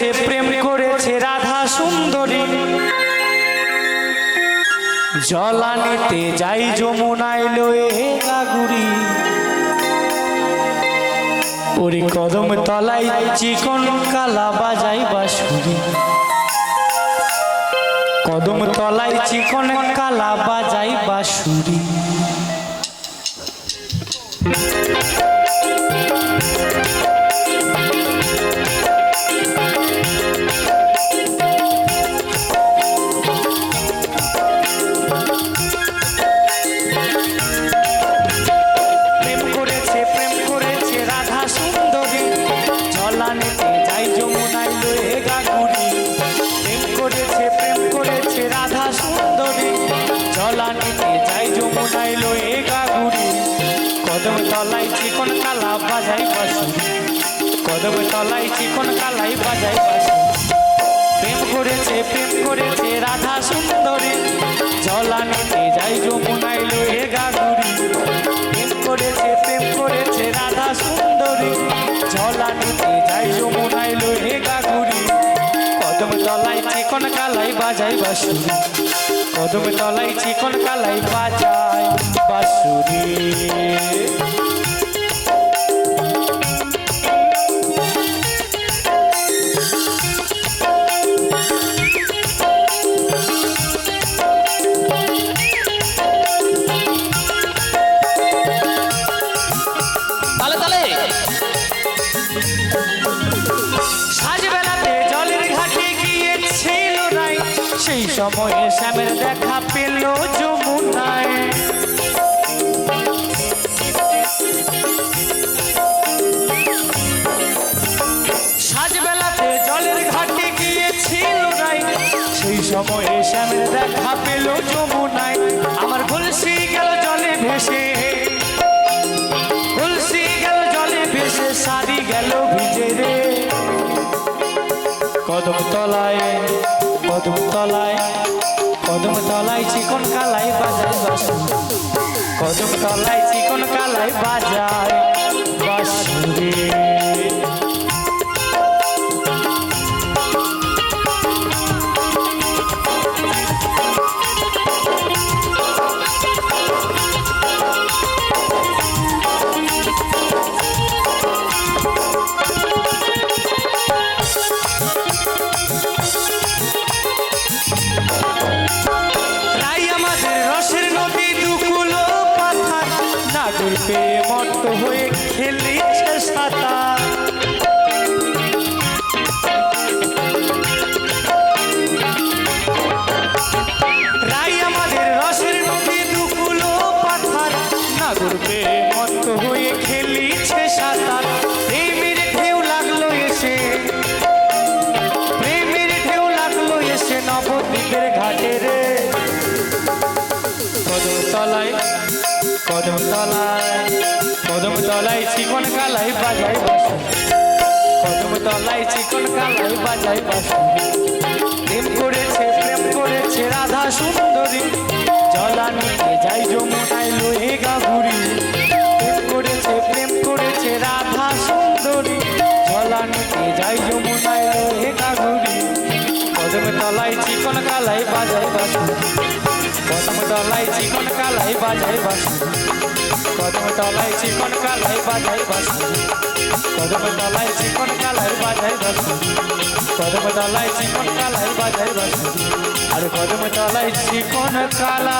সে প্রেম করেছে রাধা সুন্দরী। জলানিতে যাই যমুনায় লয়ে গাগুরি ওরে কদম তলাই চিকন কালা বাজাই বাসুরি কদম তলাই চিকন কালা বাজাই বাসুরি কদম তলায় চিকন কালাই বাজাই বাসুরি প্রেম করেছে প্রেম করেছে রাধা সুন্দরী। জলানিতে যাই যমুনায় লয়ে গাগুরি প্রেম করেছে প্রেম করেছে রাধা সুন্দরী। জলানিতে যাই যমুনায় লয়ে গাগুরি কদম তলায় চিকন কালাই বাজাই বাসুরি কদম তলায় চিকন কালাই সময়ে শ্যামের দেখা পেল যমুনায়। সাজবেলাতে জলের ঘাটে গিয়েছিল রাই সেই সময়ে শ্যামের দেখা পেল যমুনায়। আমার কলসি গেল জলে ভেসে। তুলসী গেল জলে ভেসে, সারি গেল ভিজে রে। কদম তলায় কদম তলায় কদম তলায় চিকন কালাই বাজায়। বাসু কদম তলায় চিকন কালাই বাজায়। delícia. কদম তলায় কদম তলায় চিকন কালাই বাজাই বাসু কদম তলায় চিকন কালাই বাজাই বাসু প্রেম করেছে প্রেম করেছে রাধা সুন্দরী জলানিতে যাই যমুনায় লয়ে গাভুরি প্রেম করেছে প্রেম করেছে রাধা সুন্দরী জলানিতে যাই যমুনায় লয়ে গাভুরি কদম তলায় চিকন কালাই বাজাই বাসু কদম তলাই চিকন কালাই বাজাই বাসু কদম তলাই চিকন কালাই বাজাই বাসু কদম তলাই চিকন কালাই বাজাই বাসু কদম তলাই চিকন কালাই বাজাই বাসু আর কদম তলাই চিকন কালা